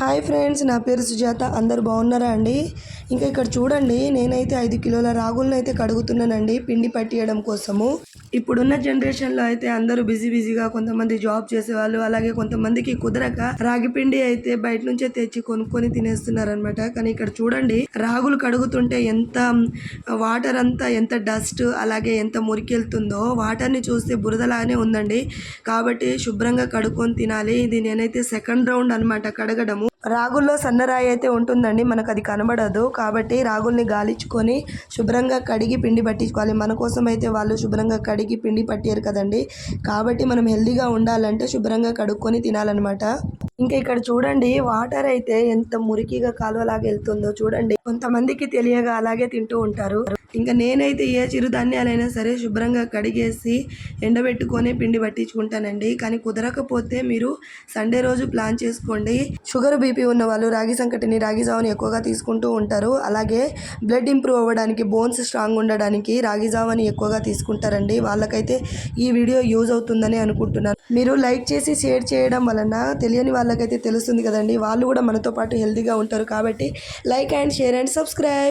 Hi friends నా పేరు సుజాత. అందరు బాగున్నారా అండి? ఇంకా ఇక్కడ చూడండి నేనైతే ఐదు కిలోల రాగులను అయితే కడుగుతున్నానండి పిండి పట్టియడం కోసము. ఇప్పుడున్న జనరేషన్లో అయితే అందరూ బిజీ బిజీగా కొంతమంది జాబ్ చేసేవాళ్ళు అలాగే కొంతమందికి కుదరక రాగి పిండి అయితే బయట నుంచే తెచ్చి కొనుక్కొని తినేస్తున్నారు అనమాట కానీ ఇక్కడ చూడండి రాగులు కడుగుతుంటే ఎంత వాటర్ అంతా ఎంత డస్ట్ అలాగే ఎంత మురికెళ్తుందో వాటర్ని చూస్తే బురదలానే ఉందండి. కాబట్టి శుభ్రంగా కడుక్కొని తినాలి. ఇది నేనైతే సెకండ్ రౌండ్ అన్నమాట కడగడము. రాగుల్లో సన్నరాయి అయితే ఉంటుందండి మనకు అది కనబడదు. కాబట్టి రాగుల్ని గాలించుకొని శుభ్రంగా కడిగి పిండి పట్టించుకోవాలి. మన కోసం అయితే వాళ్ళు శుభ్రంగా కడిగి పిండి పట్టారు కదండి. కాబట్టి మనం హెల్దీగా ఉండాలంటే శుభ్రంగా కడుక్కొని తినాలన్నమాట. ఇంకా ఇక్కడ చూడండి వాటర్ అయితే ఎంత మురికిగా కాలువలాగా వెళ్తుందో చూడండి. కొంతమందికి తెలియగా అలాగే తింటూ ఉంటారు. ఇంకా నేనైతే ఏ చిరుధాన్యాలైనా సరే శుభ్రంగా కడిగేసి ఎండబెట్టుకొని పిండి పట్టించుకుంటానండి. కానీ కుదరకపోతే మీరు సండే రోజు ప్లాన్ చేసుకోండి. షుగర్ బీపీ ఉన్న వాళ్ళు రాగి సంకటిని రాగి జావని ఎక్కువగా తీసుకుంటూ ఉంటారు. అలాగే బ్లడ్ ఇంప్రూవ్ అవ్వడానికి బోన్స్ స్ట్రాంగ్ ఉండడానికి రాగి జావని ఎక్కువగా తీసుకుంటారండి. వాళ్ళకైతే ఈ వీడియో యూజ్ అవుతుందని అనుకుంటున్నాను. మీరు లైక్ చేసి షేర్ చేయడం వలన తెలియని వాళ్ళకైతే తెలుస్తుంది కదండి. వాళ్ళు కూడా మనతో పాటు హెల్తీగా ఉంటారు కాబట్టి like and share and subscribe.